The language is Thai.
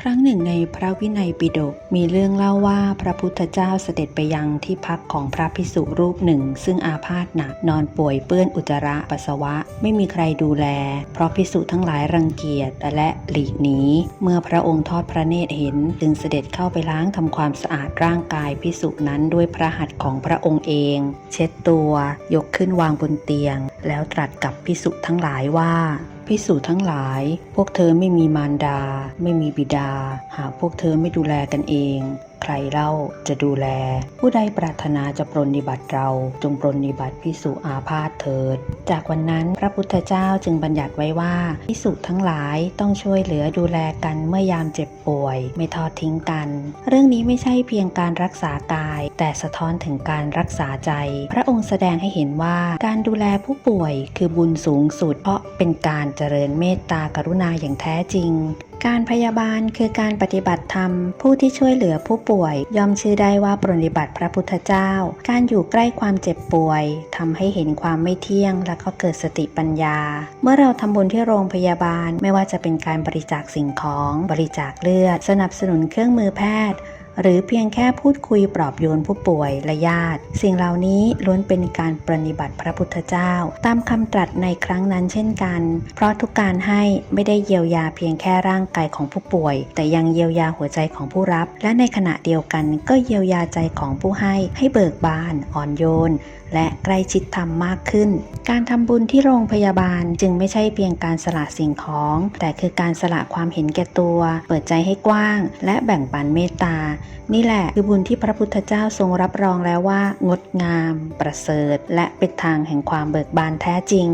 ครั้งหนึ่งในพระวินัยปิฎกมีเรื่องเล่าว่าพระพุทธเจ้าเสด็จไปยังที่พักของพระภิกษุรูปหนึ่ง ซึ่งอาพาธหนักนอนป่วยเปื้อนอุจจาระปัสสาวะ ไม่มีใครดูแล เพราะภิกษุทั้งหลายรังเกียจและหลีกหนีเมื่อพระองค์ทอดพระเนตรเห็น จึงเสด็จเข้าไปล้างทำความสะอาดร่างกายภิกษุนั้นด้วยพระหัตถ์ของพระองค์เอง เช็ดตัวยกขึ้นวางบนเตียง แล้วตรัสกับภิกษุทั้งหลายว่า พิสูจน์ทั้งหลาย พวกเธอไม่มีมารดา ไม่มีบิดา หากพวกเธอไม่ดูแลกันเอง ใครเล่าจะดูแล ผู้ใดปรารถนาจะปรนนิบัติเรา จงปรนนิบัติพิสุอาพาธเถิด จากวันนั้นพระพุทธเจ้าจึงบัญญัติไว้ว่าพิสุทั้งหลายต้องช่วยเหลือดูแลกันเมื่อยามเจ็บป่วย ไม่ทอดทิ้งกัน เรื่องนี้ไม่ใช่เพียงการรักษากาย แต่สะท้อนถึงการรักษาใจ พระองค์แสดงให้เห็นว่าการดูแลผู้ป่วยคือบุญสูงสุดเพราะเป็นการเจริญเมตตากรุณาอย่างแท้จริง การพยาบาลคือการปฏิบัติธรรม ผู้ที่ช่วยเหลือผู้ป่วยยอมชื่อได้ว่าปรนนิบัติพระพุทธเจ้า การอยู่ใกล้ความเจ็บป่วยทำให้เห็นความไม่เที่ยง และก็เกิดสติปัญญา เมื่อเราทำบุญที่โรงพยาบาลไม่ว่าจะเป็นการบริจาคสิ่งของ บริจาคเลือด สนับสนุนเครื่องมือแพทย์ หรือเพียงแค่พูดคุยปลอบโยนผู้ป่วยและญาติ สิ่งเหล่านี้ล้วนเป็นการปรนนิบัติพระพุทธเจ้า ตามคำตรัสในครั้งนั้นเช่นกัน เพราะทุกการให้ไม่ได้เยียวยาเพียงแค่ร่างกายของผู้ป่วย แต่ยังเยียวยาหัวใจของผู้รับ และในขณะเดียวกันก็เยียวยาใจของผู้ให้ให้เบิกบานอ่อนโยน และใกล้ชิดธรรมมากขึ้น การทำบุญที่โรงพยาบาลจึงไม่ใช่เพียงการสละสิ่งของ แต่คือการสละความเห็นแก่ตัว เปิดใจให้กว้าง และแบ่งปันเมตตานี่แหละคือบุญที่พระพุทธเจ้าทรงรับรองแล้วว่า งดงาม ประเสริฐ และเป็นทางแห่งความเบิกบานแท้จริง